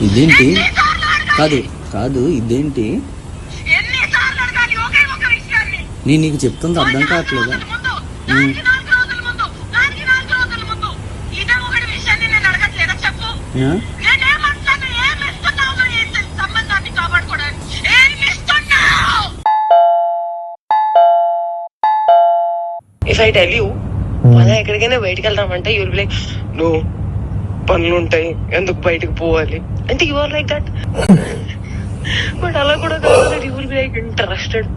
ఇదేంటి? కాదు కాదు ఇదేంటి? నేను నీకు చెప్తుంది అర్థం కావట్లేదా? నాలుగు నాలుగు రోజుల ముందు మనం ఎక్కడికైనా బయటికి వెళ్దామంటే యూల్ లైక్ నో పనులు ఉంటాయి ఎందుకు బయటకు పోవాలి? అంటే you are like that but అలా కూడా కాదు you will be like interested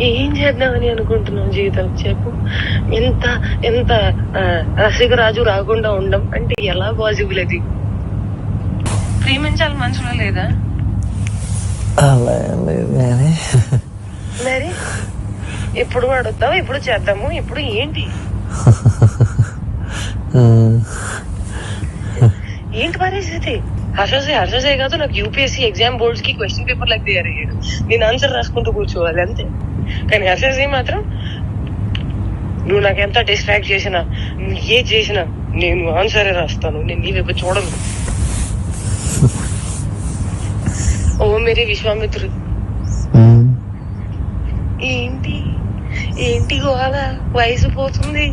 ఏం చేద్దామని అనుకుంటున్నావు జీవితం? చెప్పు. ఎంత ఎంత ఆ, రసికరాజు రాకుండా ఉండం అంటే ఎలా పాసిబుల్ అది? ప్రేమించాలి మనసులో లేదా? అలా లేదు కానీ ఎప్పుడు అడుగుతావు? ఎప్పుడు చేద్దాము? ఇప్పుడు ఏంటి? ఏంటి పరిస్థితి? హర్షోసే హర్షోసే కాదు నాకు యూపీఎస్సీ ఎగ్జామ్ బోర్డ్స్కి క్వశ్చన్ పేపర్ లాగా తయారయ్యాడు. నేను ఆన్సర్ రాసుకుంటూ కూర్చోవాలి అంతే. కానీ హర్షోసే మాత్రం నువ్వు నాకు ఎంత డిస్ట్రాక్ట్ చేసినా నువ్వు ఏ చేసినా నేను ఆన్సరే రాస్తాను నేను నీ వైపు చూడను. ఓ మేరీ విశ్వామిత్రుడు. ఏంటి గోల? వయసు పోతుంది.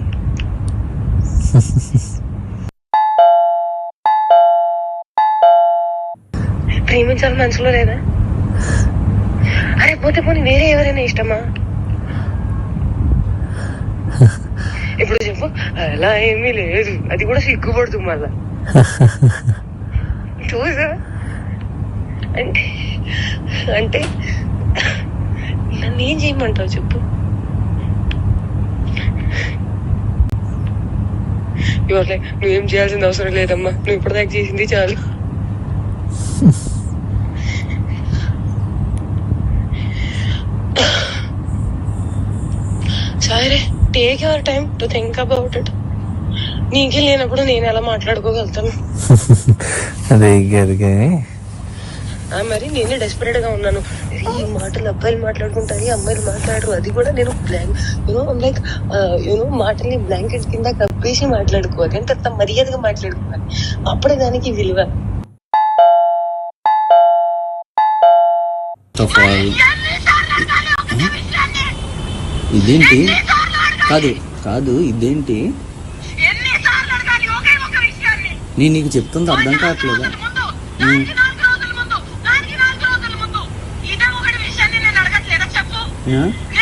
ప్రేమించాలి మనసులో లేదా? అరే పోతే పోనీ వేరే ఎవరైనా ఇష్టమా? ఇప్పుడు చెప్పు అలా ఏమీ లేదు. అది కూడా సిగ్గుపడుతుంది మళ్ళా. చూసా? అంటే అంటే నన్ను ఏం చేయమంటావు చెప్పు? యువర్ లైక్ నువ్వేం చేయాల్సిన అవసరం లేదమ్మా. నువ్వు ఇప్పటిదాకా చేసింది చాలు. సరే take your time to think about it నీకే లేనప్పుడు నేను ఎలా మాట్లాడుకోగలుగుతాను. అదే మరి నేనే డెస్పరేట్గా ఉన్నాను. ఈ మాటలు అబ్బాయిలు మాట్లాడుకుంటారు ఈ అమ్మాయిలు మాట్లాడరు అది కూడా నేను blank you know like you know మాటల్ని బ్లాంకెట్ కింద కప్పేసి మాట్లాడుకోవాలి. అంటే అంత మర్యాదగా మాట్లాడుకోవాలి. అప్పుడే దానికి విలువ. ఆల్ ఇదేంటి? కాదు కాదు ఇదేంటి? నేను నీకు చెప్తుంది అర్థం కావట్లేదా? 嗯。